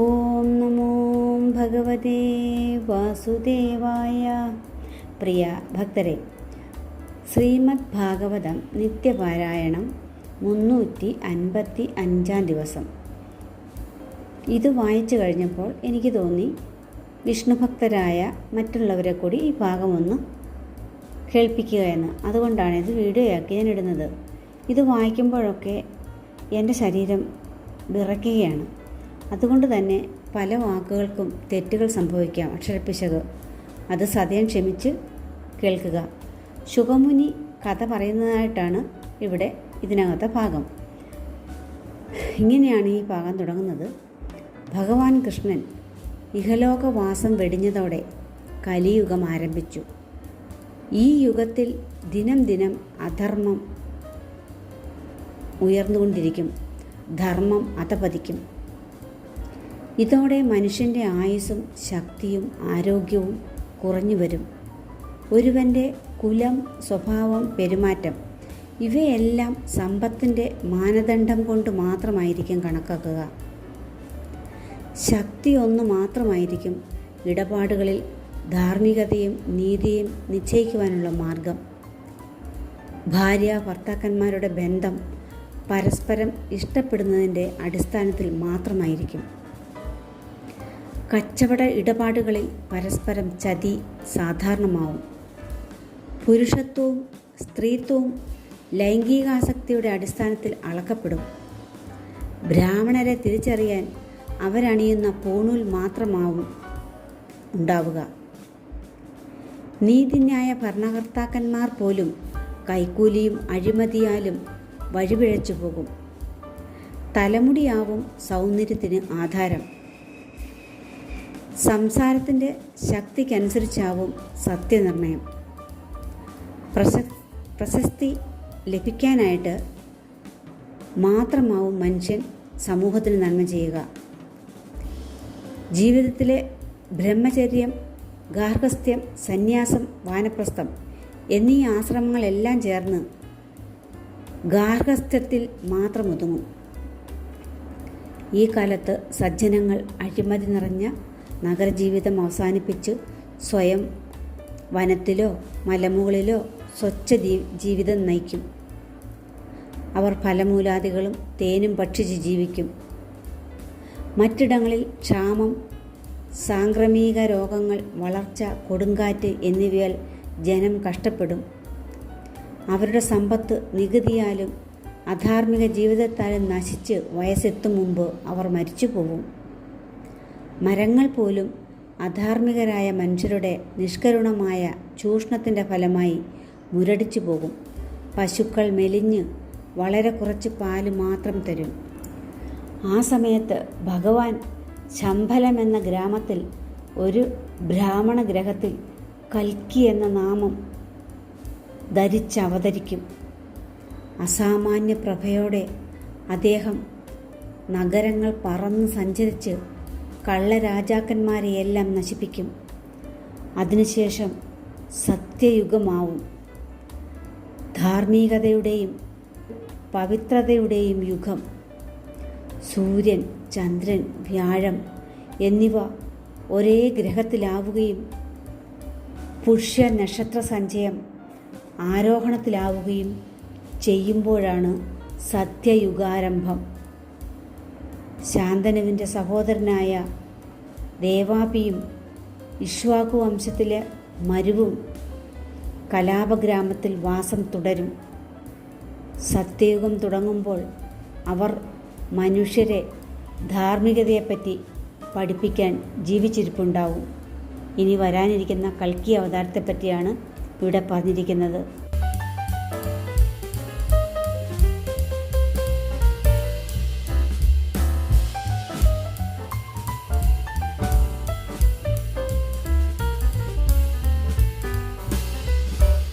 ഓം നമോ ഭഗവതേ വാസുദേവായ. പ്രിയ ഭക്തരെ ശ്രീമദ് ഭാഗവതം നിത്യപാരായണം മുന്നൂറ്റി അൻപത്തി അഞ്ചാം ദിവസം. ഇത് വായിച്ചു കഴിഞ്ഞപ്പോൾ എനിക്ക് തോന്നി വിഷ്ണുഭക്തരായ മറ്റുള്ളവരെ കൂടി ഈ ഭാഗമൊന്ന് കേൾപ്പിക്കുക എന്ന്. അതുകൊണ്ടാണ് ഇത് വീഡിയോയാക്കി ഞാൻ ഇടുന്നത്. ഇത് വായിക്കുമ്പോഴൊക്കെ എന്റെ ശരീരം വിറയ്ക്കുകയാണ്. അതുകൊണ്ട് തന്നെ പല വാക്കുകൾക്കും തെറ്റുകൾ സംഭവിക്കാം അക്ഷരപ്പിശക്. അത് സദയം ക്ഷമിച്ച് കേൾക്കുക. ശുഭമുനി കഥ പറയുന്നതായിട്ടാണ് ഇവിടെ ഇതിനകത്തെ ഭാഗം. ഇങ്ങനെയാണ് ഈ ഭാഗം തുടങ്ങുന്നത്. ഭഗവാൻ കൃഷ്ണൻ ഇഹലോകവാസം വെടിഞ്ഞതോടെ കലിയുഗം ആരംഭിച്ചു. ഈ യുഗത്തിൽ ദിനം ദിനം അധർമ്മം ഉയർന്നുകൊണ്ടിരിക്കും. ധർമ്മം അധപതിക്കും. ഇതോടെ മനുഷ്യന്റെ ആയുസ്സും ശക്തിയും ആരോഗ്യവും കുറഞ്ഞു വരും. ഒരുവന്റെ കുലം സ്വഭാവം പെരുമാറ്റം ഇവയെല്ലാം സമ്പത്തിന്റെ മാനദണ്ഡം കൊണ്ട് മാത്രമായിരിക്കും കണക്കാക്കുക. ശക്തി ഒന്ന് മാത്രമായിരിക്കും ഇടപാടുകളിൽ ധാർമ്മികതയും നീതിയും നിശ്ചയിക്കുവാനുള്ള മാർഗം. ഭാര്യ ഭർത്താക്കന്മാരുടെ ബന്ധം പരസ്പരം ഇഷ്ടപ്പെടുന്നതിന്റെ അടിസ്ഥാനത്തിൽ മാത്രമായിരിക്കും. കച്ചവട ഇടപാടുകളിൽ പരസ്പരം ചതി സാധാരണമാവും. പുരുഷത്വവും സ്ത്രീത്വവും ലൈംഗികാസക്തിയുടെ അടിസ്ഥാനത്തിൽ അളക്കപ്പെടും. ബ്രാഹ്മണരെ തിരിച്ചറിയാൻ അവരണിയുന്ന പൂണൂൽ മാത്രമാവും ഉണ്ടാവുക. നീതിന്യായ ഭരണകർത്താക്കന്മാർ പോലും കൈക്കൂലിയും അഴിമതിയാലും വഴിപിഴച്ചു പോകും തലമുടിയാവും സൗന്ദര്യത്തിന് ആധാരം. സംസാരത്തിന്റെ ശക്തിക്കനുസരിച്ചാവും സത്യനിർണയം. പ്രശ പ്രശസ്തി ലഭിക്കാനായിട്ട് മാത്രമാവും മനുഷ്യൻ സമൂഹത്തിന് നന്മ ചെയ്യുക. ജീവിതത്തിലെ ബ്രഹ്മചര്യം ഗാർഹസ്ഥ്യം സന്യാസം വാനപ്രസ്ഥം എന്നീ ആശ്രമങ്ങളെല്ലാം ചേർന്ന് ഗാർഹസ്ഥ്യത്തിൽ മാത്രം ഒതുങ്ങും ഈ കാലത്ത് സജ്ജനങ്ങൾ അഴിമതി നിറഞ്ഞ നഗരജീവിതം അവസാനിപ്പിച്ച്. സ്വയം വനത്തിലോ മലമുകളിലോ സ്വച്ഛ ജീവിതം നയിക്കും. അവർ ഫലമൂലാദികളും തേനും ഭക്ഷിച്ച് ജീവിക്കും. മറ്റിടങ്ങളിൽ ക്ഷാമം സാംക്രമിക രോഗങ്ങൾ വളർച്ച കൊടുങ്കാറ്റ് എന്നിവയാൽ ജനം കഷ്ടപ്പെടും. അവരുടെ സമ്പത്ത് നികുതിയാലും അധാർമിക ജീവിതത്താലും നശിച്ച് വയസ്സെത്തും മുമ്പ് അവർ മരിച്ചു പോകും മരങ്ങൾ പോലും അധാർമികരായ മനുഷ്യരുടെ നിഷ്കരുണമായ ചൂഷണത്തിന്റെ ഫലമായി മുരടിച്ചു പോകും. പശുക്കൾ മെലിഞ്ഞ് വളരെ കുറച്ച് പാൽ മാത്രം തരും. ആ സമയത്ത് ഭഗവാൻ ശംഭലം എന്ന ഗ്രാമത്തിൽ ഒരു ബ്രാഹ്മണ ഗ്രഹത്തിൽ കൽക്കി എന്ന നാമം ധരിച്ചവതരിക്കും അസാമാന്യ പ്രഭയോടെ അദ്ദേഹം നഗരങ്ങൾ പറന്ന് സഞ്ചരിച്ച് കള്ളരാജാക്കന്മാരെയെല്ലാം നശിപ്പിക്കും. അതിനുശേഷം സത്യയുഗമാവും. ധാർമ്മികതയുടെയും പവിത്രതയുടെയും യുഗം. സൂര്യൻ ചന്ദ്രൻ വ്യാഴം എന്നിവ ഒരേ ഗ്രഹത്തിലാവുകയും പുഷ്യ നക്ഷത്ര സഞ്ചയം ആരോഹണത്തിലാവുകയും ചെയ്യുമ്പോഴാണ് സത്യയുഗാരംഭം. ശാന്തനുവിന്റെ സഹോദരനായ ദേവാപിയും ഇഷ്വാക്കു വംശത്തിലെ മരുവും കലാപഗ്രാമത്തിൽ വാസം തുടരും. സത്യയുഗം തുടങ്ങുമ്പോൾ അവർ മനുഷ്യരെ ധാർമ്മികതയെപ്പറ്റി പഠിപ്പിക്കാൻ ജീവിച്ചിരിപ്പുണ്ടാവും. ഇനി വരാനിരിക്കുന്ന കൽക്കി അവതാരത്തെപ്പറ്റിയാണ് ഇവിടെ പറഞ്ഞിരിക്കുന്നത്.